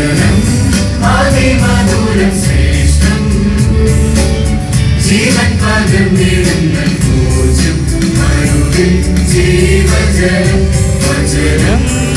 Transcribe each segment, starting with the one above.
വചനം അതിമധുരം ശ്രേഷ്ഠം. ജീവൻ പകർന്നിടുന്ന പൂജ്യം മരുവിൽ ജീവജലം വചനം.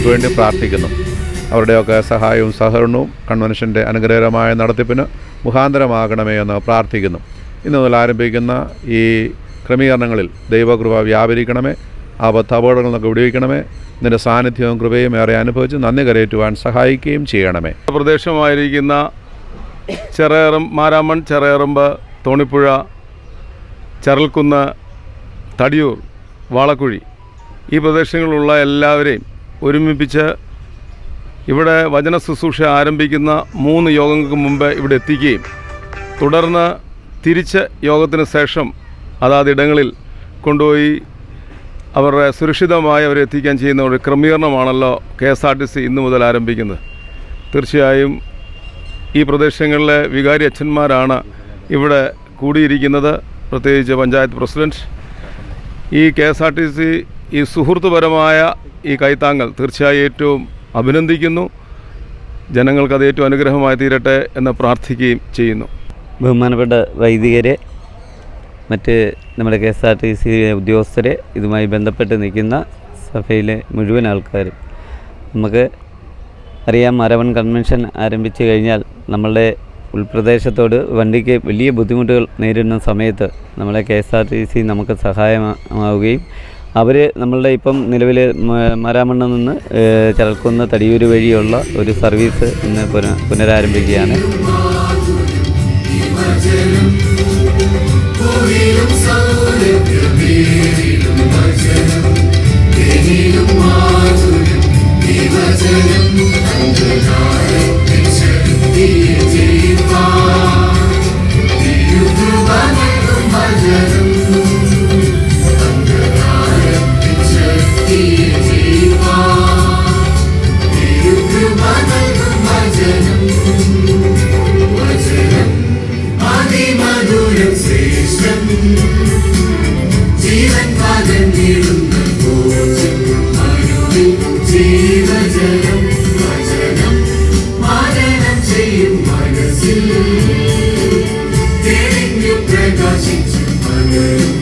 വഴിയറിയാതലയുമൊന്നരികിൽ വേണ്ടി പ്രാർത്ഥിക്കുന്നു. അവരുടെയൊക്കെ സഹായവും സഹകരണവും കൺവെൻഷന്റെ അനുഗ്രഹകരമായ നടത്തിപ്പിന് മുഖാന്തരമാകണമേ എന്ന് പ്രാർത്ഥിക്കുന്നു. ഇന്ന് മുതൽ ആരംഭിക്കുന്ന ഈ ക്രമീകരണങ്ങളിൽ ദൈവകൃപ വ്യാപരിക്കണമേ. ആപത്ത് അപകടങ്ങളിൽ വിടുവിക്കണമേ നിന്റെ സാന്നിധ്യവും കൃപയും ഏറെ അനുഭവിച്ച് നന്ദി കരയേറ്റുവാൻ സഹായിക്കുകയും ചെയ്യണമേ. പ്രദേശമായിരിക്കുന്ന ചെറേറും മാരാമൺ ചെറേറുമ്പ് തോണിപ്പുഴ ചരൽക്കുന്ന് തടിയൂർ വാളക്കുഴി ഈ പ്രദേശങ്ങളിലുള്ള എല്ലാവരെയും ഒരുമിപ്പിച്ച് ഇവിടെ വചന ശുശ്രൂഷ ആരംഭിക്കുന്ന മൂന്ന് യോഗങ്ങൾക്ക് മുമ്പ് ഇവിടെ എത്തിക്കുകയും തുടർന്ന് തിരിച്ച് യോഗത്തിന് ശേഷം അതാതിടങ്ങളിൽ കൊണ്ടുപോയി അവരുടെ സുരക്ഷിതമായി അവരെ എത്തിക്കാൻ ചെയ്യുന്ന ഒരു ക്രമീകരണമാണല്ലോ K S R T C ഇന്നു മുതൽ ആരംഭിക്കുന്നത്. തീർച്ചയായും ഈ പ്രദേശങ്ങളിലെ വികാരി അച്ഛന്മാരാണ് ഇവിടെ കൂടിയിരിക്കുന്നത്. പ്രത്യേകിച്ച് പഞ്ചായത്ത് പ്രസിഡന്റ് ഈ K S R T C ഈ സുഹൃത്തുപരമായ ഈ കൈത്താങ്ങൽ തീർച്ചയായും ഏറ്റവും അഭിനന്ദിക്കുന്നു. ജനങ്ങൾക്കത് ഏറ്റവും അനുഗ്രഹമായി തീരട്ടെ എന്ന് പ്രാർത്ഥിക്കുകയും ചെയ്യുന്നു. ബഹുമാനപ്പെട്ട വൈദികരെ മറ്റ് നമ്മുടെ K S R T C ഉദ്യോഗസ്ഥരെ ഇതുമായി ബന്ധപ്പെട്ട് നിൽക്കുന്ന സഭയിലെ മുഴുവൻ ആൾക്കാരും നമുക്ക് അറിയാം മരവൺ കൺവെൻഷൻ ആരംഭിച്ചു കഴിഞ്ഞാൽ നമ്മളുടെ ഉൾപ്രദേശത്തോട് വണ്ടിക്ക് വലിയ ബുദ്ധിമുട്ടുകൾ നേരിടുന്ന സമയത്ത് നമ്മളെ K S R T C നമുക്ക് സഹായമാവുകയും അവർ നമ്മളുടെ ഇപ്പം നിലവിൽ മരാമണ്ണ നിന്ന് ചിലക്കുന്ന തടിയൂർ വഴിയുള്ള ഒരു സർവീസ് ഇന്ന് പുന പുനരാരംഭിക്കുകയാണ്. 아직 주만을